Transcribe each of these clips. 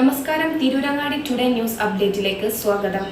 നമസ്കാരം Tirurangadi today news അപ്ഡേറ്റിലേക്ക് സ്വാഗതം.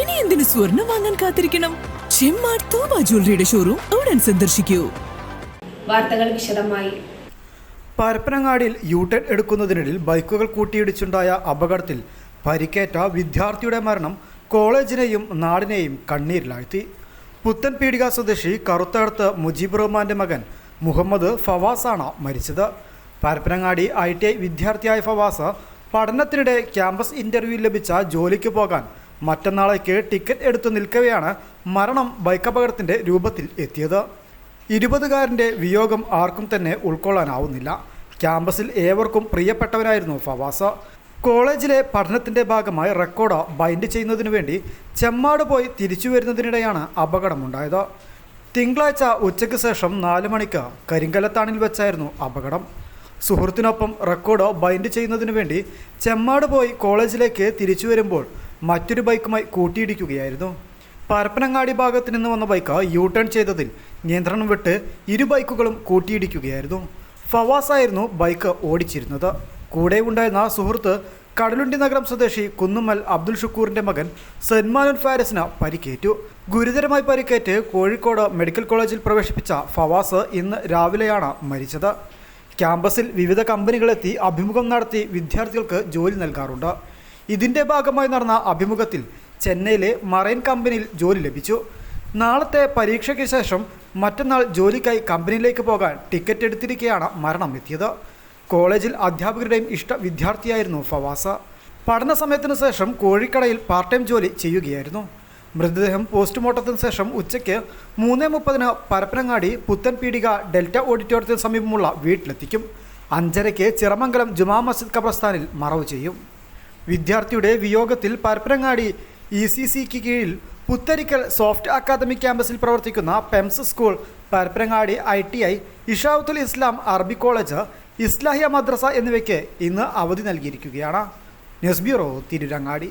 ഇനി എന്തിനു സ്വർണം വാങ്ങാൻ കാത്തിരിക്കണം? ചെമ്മാട് തോമ ജ്വല്ലറിയുടെ ഷോറൂം ഉടൻ സന്ദർശിക്കൂ. വാർത്തകൾ വിശദമായി. പരപ്പനങ്ങാടിയിൽ യൂട്ടേൺ എടുക്കുന്നതിനിടയിൽ ബൈക്കുകൾ കൂട്ടിയിടിച്ചുണ്ടായ അപകടത്തിൽ പരിക്കേറ്റ വിദ്യാർത്ഥിയുടെ മരണം കോളേജിനെയും നാടിനെയും കണ്ണീരിലാഴ്ത്തി. പുത്തൻപീടിക സ്വദേശി കറുത്തടുത്ത് മുജീബ് റഹ്മാന്റെ മകൻ മുഹമ്മദ് ഫവാസാണ് മരിച്ചത്. പരപ്പനങ്ങാടി ഐ ടി ഐ വിദ്യാർത്ഥിയായ ഫവാസ് പഠനത്തിനിടെ ക്യാമ്പസ് ഇന്റർവ്യൂ ലഭിച്ച ജോലിക്ക് പോകാൻ മറ്റന്നാളേക്ക് ടിക്കറ്റ് എടുത്തു നിൽക്കവെയാണ് മരണം ബൈക്കപകടത്തിന്റെ രൂപത്തിൽ എത്തിയത്. ഇരുപതുകാരന്റെ വിയോഗം ആർക്കും തന്നെ ഉൾക്കൊള്ളാനാവുന്നില്ല. ക്യാമ്പസിൽ ഏവർക്കും പ്രിയപ്പെട്ടവനായിരുന്നു ഫവാസ. കോളേജിലെ പഠനത്തിന്റെ ഭാഗമായി റെക്കോർഡ് ബൈൻഡ് ചെയ്യുന്നതിനു വേണ്ടി ചെമ്മാട് പോയി തിരിച്ചു വരുന്നതിനിടെയാണ് അപകടമുണ്ടായത്. തിങ്കളാഴ്ച ഉച്ചയ്ക്ക് ശേഷം നാല് മണിക്ക് കരിങ്കലത്താണിൽ വെച്ചായിരുന്നു അപകടം. സുഹൃത്തിനൊപ്പം റെക്കോർഡോ ബൈൻഡ് ചെയ്യുന്നതിനു വേണ്ടി ചെമ്മാട് പോയി കോളേജിലേക്ക് തിരിച്ചു വരുമ്പോൾ മറ്റൊരു ബൈക്കുമായി കൂട്ടിയിടിക്കുകയായിരുന്നു. പരപ്പനങ്ങാടി ഭാഗത്ത് നിന്ന് വന്ന ബൈക്ക് യു ടേൺ ചെയ്തതിൽ നിയന്ത്രണം വിട്ട് ഇരു ബൈക്കുകളും കൂട്ടിയിടിക്കുകയായിരുന്നു. ഫവാസായിരുന്നു ബൈക്ക് ഓടിച്ചിരുന്നത്. കൂടെ ഉണ്ടായിരുന്ന സുഹൃത്ത് കടലുണ്ടി നഗരം സ്വദേശി കുന്നുമ്മൽ അബ്ദുൽ ഷുക്കൂറിന്റെ മകൻ സൽമാനുൽ ഫാരിസിന് പരിക്കേറ്റു. ഗുരുതരമായി പരിക്കേറ്റ് കോഴിക്കോട് മെഡിക്കൽ കോളേജിൽ പ്രവേശിപ്പിച്ച ഫവാസ് ഇന്ന് രാവിലെയാണ് മരിച്ചത്. ക്യാമ്പസിൽ വിവിധ കമ്പനികളെത്തി അഭിമുഖം നടത്തി വിദ്യാർത്ഥികൾക്ക് ജോലി നൽകാറുണ്ട്. ഇതിന്റെ ഭാഗമായി നടന്ന അഭിമുഖത്തിൽ ചെന്നൈയിലെ മറൈൻ കമ്പനിയിൽ ജോലി ലഭിച്ചു. നാളത്തെ പരീക്ഷയ്ക്ക് ശേഷം മറ്റന്നാൾ ജോലിക്കായി കമ്പനിയിലേക്ക് പോകാൻ ടിക്കറ്റ് എടുത്തിരിക്കെയാണ് മരണം എത്തിയത് കോളേജിൽ അധ്യാപകരുടെയും ഇഷ്ട വിദ്യാർത്ഥിയായിരുന്നു ഫവാസ. പഠന സമയത്തിനു ശേഷം കോഴിക്കടയിൽ പാർട്ട് ടൈം ജോലി ചെയ്യുകയായിരുന്നു. മൃതദേഹം പോസ്റ്റ്മോർട്ടത്തിന് ശേഷം ഉച്ചയ്ക്ക് മൂന്ന് മുപ്പതിന് പരപ്പനങ്ങാടി പുത്തൻ പീടിക ഡെൽറ്റ ഓഡിറ്റോറിയത്തിന് സമീപമുള്ള വീട്ടിലെത്തിക്കും. അഞ്ചരയ്ക്ക് ചിറമംഗലം ജുമാ മസ്ജിദ് ഖബർസ്ഥാനിൽ മറവ് ചെയ്യും. വിദ്യാർത്ഥിയുടെ വിയോഗത്തിൽ പരപ്പനങ്ങാടി ഇ സി സിക്ക് കീഴിൽ പുത്തരിക്കൽ സോഫ്റ്റ് അക്കാദമി ക്യാമ്പസിൽ പ്രവർത്തിക്കുന്ന പെംസ് school Parappanangadi I T I Ishaathul Islam Arabi college Islahiya madrasa എന്നിവയ്ക്ക് ഇന്ന് അവധി നൽകിയിരിക്കുകയാണ്. News bureau Tirurangadi.